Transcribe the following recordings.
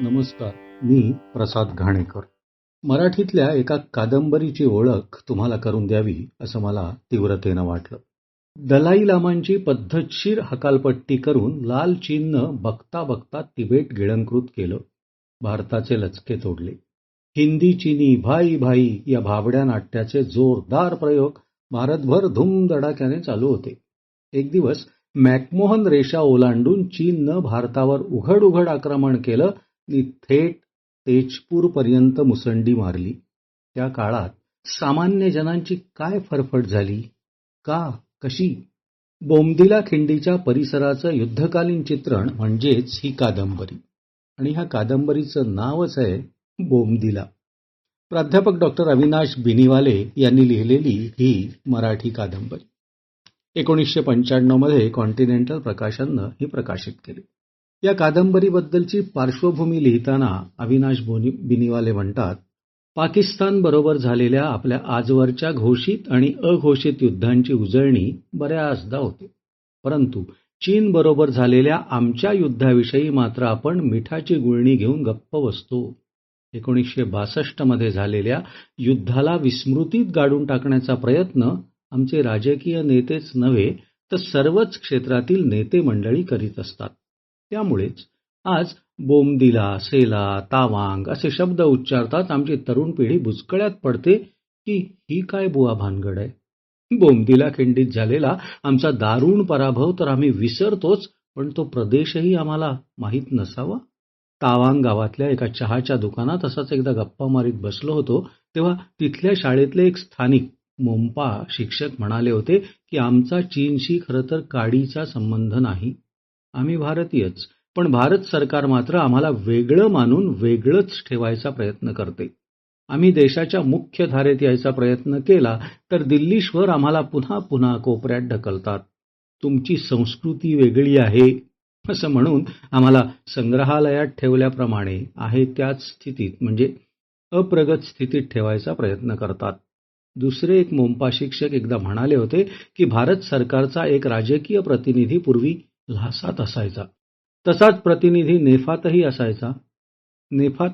नमस्कार मी प्रसाद घाणेकर. मराठीतल्या एका कादंबरीची ओळख तुम्हाला करून द्यावी असं मला तीव्रतेनं वाटलं. दलाई लामांची पद्धतशीर हकालपट्टी करून लाल चीननं बघता बघता तिबेट गिळंकृत केलं. भारताचे लचके तोडले. हिंदी चिनी भाई भाई या भाबड्या नाट्याचे जोरदार प्रयोग भारतभर धूमधडाक्याने चालू होते. एक दिवस मॅकमोहन रेषा ओलांडून चीननं भारतावर उघड उघड आक्रमण केलं आणि थेट तेजपूरपर्यंत मुसंडी मारली. त्या काळात सामान्य जनांची काय फरफट झाली? का? कशी? बोमदिला खिंडीच्या परिसराचं युद्धकालीन चित्रण म्हणजेच ही कादंबरी. आणि ह्या कादंबरीचं नावच आहे बोमदिला. प्राध्यापक डॉक्टर अविनाश बिनीवाले यांनी लिहिलेली ही मराठी कादंबरी. एकोणीसशे पंच्याण्णवमध्ये कॉन्टिनेंटल प्रकाशननं ही प्रकाशित केली. या कादंबरीबद्दलची पार्श्वभूमी लिहिताना अविनाश बोनी बिनीवाले म्हणतात पाकिस्तान बरोबर झालेल्या आपल्या आजवरच्या घोषित आणि अघोषित युद्धांची उजळणी बऱ्याचदा होते. परंतु चीन बरोबर झालेल्या आमच्या युद्धाविषयी मात्र आपण मिठाची गुळणी घेऊन गप्प बसतो. एकोणीसशे बासष्टमध्ये झालेल्या युद्धाला विस्मृतीत गाडून टाकण्याचा प्रयत्न आमचे राजकीय नेतेच नव्हे तर सर्वच क्षेत्रातील नेते मंडळी करीत असतात. त्यामुळेच आज बोमदिला सेला तावांग असे शब्द उच्चारतात आमची तरुण पिढी बुचकळ्यात पडते की ही काय बुवा भानगड आहे. बोमदिला खिंडीत झालेला आमचा दारुण पराभव तर आम्ही विसरतोच पण तो प्रदेशही आम्हाला माहीत नसावा. तावांग गावातल्या एका चहाच्या दुकानात असाच एकदा गप्पा मारीत बसलो होतो तेव्हा तिथल्या शाळेतले एक स्थानिक मोम्पा शिक्षक म्हणाले होते की आमचा चीनशी खरं तर काडीचा संबंध नाही. आम्ही भारतीयच. पण भारत सरकार मात्र आम्हाला वेगळं मानून वेगळंच ठेवायचा प्रयत्न करते. आम्ही देशाच्या मुख्य धारेत यायचा प्रयत्न केला तर दिल्लीश्वर आम्हाला पुन्हा पुन्हा कोपऱ्यात ढकलतात. तुमची संस्कृती वेगळी आहे असं म्हणून आम्हाला संग्रहालयात ठेवल्याप्रमाणे आहे त्याच स्थितीत म्हणजे अप्रगत स्थितीत ठेवायचा प्रयत्न करतात. दुसरे एक मोंपा शिक्षक एकदा म्हणाले होते की भारत सरकारचा एक राजकीय प्रतिनिधी पूर्वी ल्हासात असायचा. तसाच प्रतिनिधी नेफातही असायचा. नेफात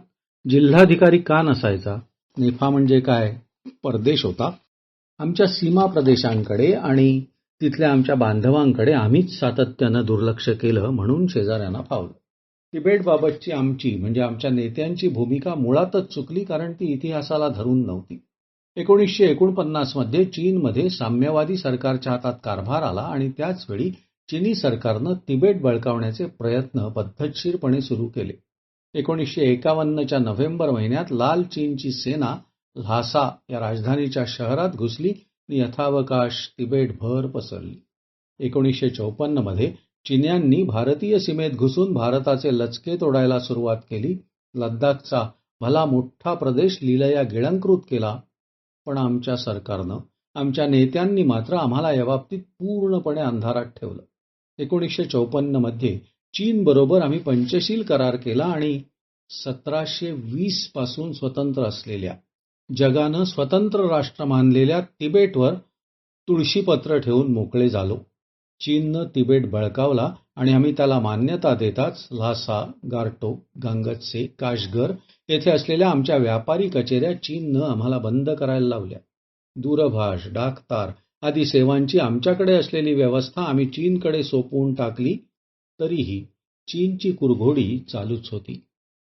जिल्हाधिकारी का नसायचा? नेफा म्हणजे काय? परदेश होता. आमच्या सीमा प्रदेशांकडे आणि तिथल्या आमच्या बांधवांकडे आम्हीच सातत्यानं दुर्लक्ष केलं म्हणून शेजाऱ्यांना फावलं तिबेटबाबतची आमची म्हणजे आमच्या नेत्यांची भूमिका मुळातच चुकली कारण ती इतिहासाला धरून नव्हती. एकोणीसशे एकोणपन्नासमध्ये चीनमध्ये साम्यवादी सरकारच्या हातात कारभार आला आणि त्याचवेळी चिनी सरकारनं तिबेट बळकावण्याचे प्रयत्न पद्धतशीरपणे सुरू केले. एकोणीसशे एकावन्नच्या नोव्हेंबर महिन्यात लाल चीनची सेना ल्हासा या राजधानीच्या शहरात घुसली आणि यथावकाश तिबेटभर पसरली. एकोणीसशे चौपन्नमध्ये चिन्यांनी भारतीय सीमेत घुसून भारताचे लचके तोडायला सुरुवात केली. लद्दाखचा भला मोठा प्रदेश लिलया गिळंकृत केला. पण आमच्या सरकारनं आमच्या नेत्यांनी मात्र आम्हाला याबाबतीत पूर्णपणे अंधारात ठेवलं. एकोणीसशे चौपन्नमध्ये चीनबरोबर आम्ही पंचशील करार केला आणि सतराशे वीसपासून स्वतंत्र असलेल्या जगानं स्वतंत्र राष्ट्र मानलेल्या तिबेटवर तुळशीपत्र ठेवून मोकळे झालो. चीननं तिबेट बळकावला आणि आम्ही त्याला मान्यता देताच ल्हासा गारटो गांगत्से काशगर येथे असलेल्या आमच्या व्यापारी कचेऱ्या चीननं आम्हाला बंद करायला लावल्या. दूरभाष डाकतार आदी सेवांची आमच्याकडे असलेली व्यवस्था आम्ही चीनकडे सोपवून टाकली तरीही चीनची कुरघोडी चालूच होती.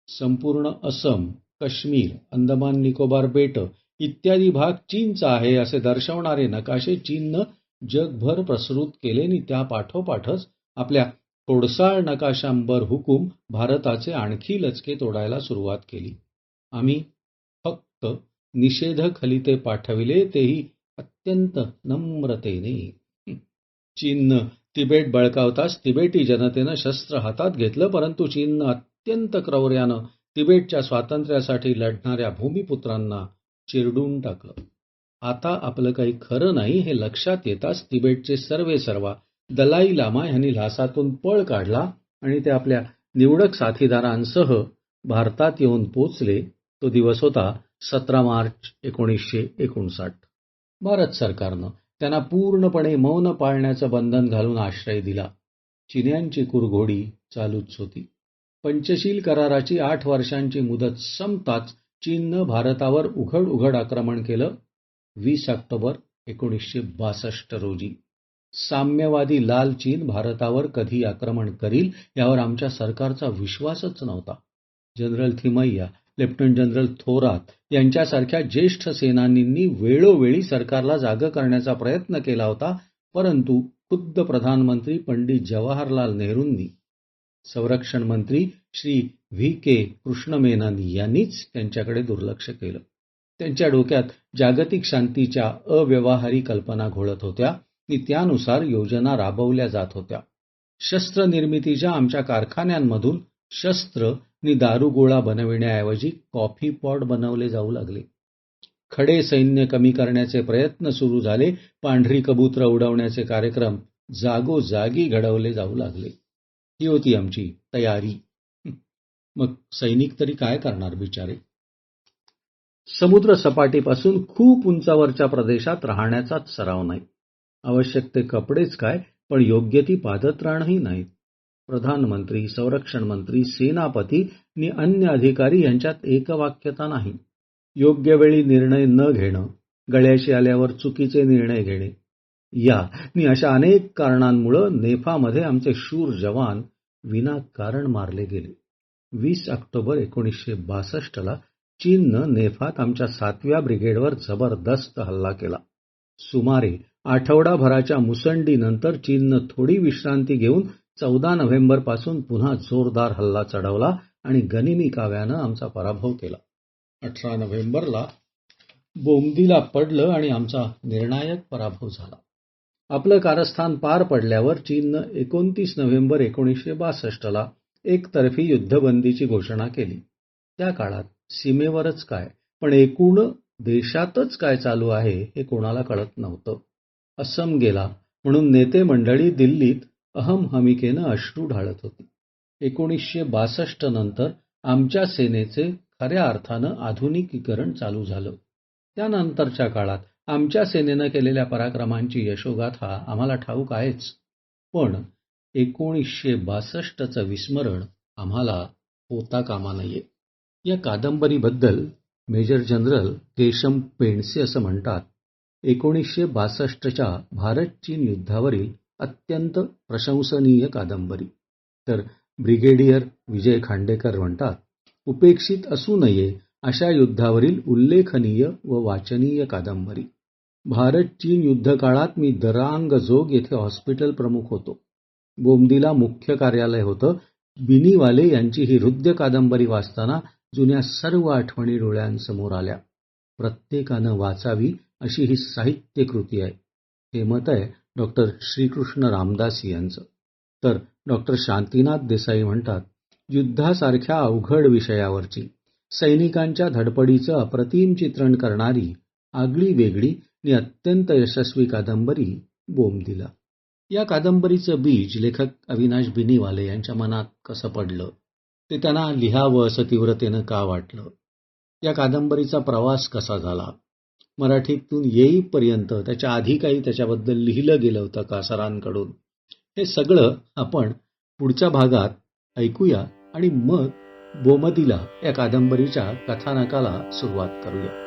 संपूर्ण असम काश्मीर अंदमान निकोबार बेट इत्यादी भाग चीनचा आहे असे दर्शवणारे नकाशे चीननं जगभर प्रसृत केले आणि त्या पाठोपाठच आपल्या कोडसाळ नकाशांवर हुकूम भारताचे आणखी लचके तोडायला सुरुवात केली. आम्ही फक्त निषेधक पाठविले तेही अत्यंत नम्रतेने. चीननं तिबेट बळकावताच तिबेटी जनतेनं शस्त्र हातात घेतलं परंतु चीननं अत्यंत क्रौर्यानं तिबेटच्या स्वातंत्र्यासाठी लढणाऱ्या भूमिपुत्रांना चिरडून टाकलं. आता आपलं काही खरं नाही हे लक्षात येताच तिबेटचे सर्वे सर्वा दलाई लामा यांनी लासातून पळ काढला आणि ते आपल्या निवडक साथीदारांसह भारतात येऊन पोचले. तो दिवस होता सतरा मार्च एकोणीसशे एकोणसाठ. भारत सरकारनं त्यांना पूर्णपणे मौन पाळण्याचं बंधन घालून आश्रय दिला. चिन्यांची कुरघोडी चालूच होती. पंचशील कराराची आठ वर्षांची मुदत संपताच चीननं भारतावर उघड उघड आक्रमण केलं. वीस ऑक्टोबर एकोणीसशे बासष्ट रोजी. साम्यवादी लाल चीन भारतावर कधी आक्रमण करील यावर आमच्या सरकारचा विश्वासच नव्हता. General Thimayya lieutenant general Thorat यांच्यासारख्या ज्येष्ठ सेनानींनी वेळोवेळी सरकारला जागं करण्याचा प्रयत्न केला होता परंतु खुद्द प्रधानमंत्री पंडित जवाहरलाल नेहरूंनी संरक्षण मंत्री श्री व्ही के कृष्णमेनानी यांनीच त्यांच्याकडे दुर्लक्ष केलं. त्यांच्या डोक्यात जागतिक शांतीच्या अव्यवहारी कल्पना घोळत होत्या आणि त्यानुसार योजना राबवल्या जात होत्या. शस्त्र निर्मितीच्या आमच्या कारखान्यांमधून शस्त्र आणि दारुगोळा बनविण्याऐवजी कॉफी पॉट बनवले जाऊ लागले. खडे सैन्य कमी करण्याचे प्रयत्न सुरू झाले. पांढरी कबूतर उडवण्याचे कार्यक्रम जागोजागी घडवले जाऊ लागले. ही होती आमची तयारी. मग सैनिक तरी काय करणार बिचारे? समुद्र सपाटीपासून खूप उंचावरच्या प्रदेशात राहण्याचाच सराव नाही. आवश्यक ते कपडेच काय पण योग्य ती पादत्राणही नाहीत. प्रधानमंत्री संरक्षण मंत्री सेनापती आणि अन्य अधिकारी यांच्यात एकवाक्यता नाही. योग्य वेळी निर्णय न घेणं गळ्याशी आल्यावर चुकीचे निर्णय घेणे. या आणि अशा अनेक कारणांमुळं नेफामध्ये आमचे शूर जवान विनाकारण मारले गेले. वीस ऑक्टोबर एकोणीसशे बासष्टला चीननं नेफात आमच्या सातव्या ब्रिगेडवर जबरदस्त हल्ला केला. सुमारे आठवडाभराच्या मुसंडीनंतर चीननं थोडी विश्रांती घेऊन चौदा नोव्हेंबरपासून पुन्हा जोरदार हल्ला चढवला आणि गनिमी काव्यानं आमचा पराभव केला. अठरा नोव्हेंबरला बोमदीला पडलं आणि आमचा निर्णायक पराभव झाला. आपलं कारस्थान पार पडल्यावर चीननं एकोणतीस नोव्हेंबर एकोणीसशे बासष्टला एकतर्फी युद्धबंदीची घोषणा केली. त्या काळात सीमेवरच काय पण एकूण देशातच काय चालू आहे हे कोणाला कळत नव्हतं. असम गेला म्हणून नेते मंडळी दिल्लीत अहम हमिकेनं अश्रू ढाळत होती. एकोणीसशे बासष्ट नंतर आमच्या सेनेचे खऱ्या अर्थानं आधुनिकीकरण चालू झालं. त्यानंतरच्या काळात आमच्या सेनेनं केलेल्या पराक्रमांची यशोगाथा आम्हाला ठाऊक आहेच. पण एकोणीसशे बासष्टचं विस्मरण आम्हाला होता कामा नये. या कादंबरीबद्दल मेजर जनरल केशम पेंडसे असं म्हणतात एकोणीसशे बासष्टच्या भारत चीन युद्धावरील अत्यंत प्रशंसनीय कादंबरी. तर ब्रिगेडियर विजय खांडेकर म्हणतात उपेक्षित असू नये अशा युद्धावरील उल्लेखनीय व वाचनीय कादंबरी. भारत चीन युद्धकाळात मी दरांग जोग येथे हॉस्पिटल प्रमुख होतो. बोमदीला मुख्य कार्यालय होतं. बिनीवाले यांची ही हृदय कादंबरी वाचताना जुन्या सर्व आठवणी डोळ्यांसमोर आल्या. प्रत्येकानं वाचावी अशी ही साहित्य कृती आहे. हे मत आहे डॉक्टर श्रीकृष्ण रामदास यांचं. तर डॉक्टर शांतीनाथ देसाई म्हणतात युद्धासारख्या अवघड विषयावरची सैनिकांच्या धडपडीचं अप्रतिम चित्रण करणारी आगळी वेगळी आणि अत्यंत यशस्वी कादंबरी बोमदिला. या कादंबरीचं बीज लेखक अविनाश बिनीवाले यांच्या मनात कसं पडलं? ते त्यांना लिहावं असं तीव्रतेनं का वाटलं? या कादंबरीचा प्रवास कसा झाला? मराठीतून येईपर्यंत त्याच्या आधी काही त्याच्याबद्दल लिहिलं गेलं होतं का सरांकडून हे सगळं आपण पुढच्या भागात ऐकूया आणि मग बोमदिला या कादंबरीच्या कथानकाला सुरुवात करूया.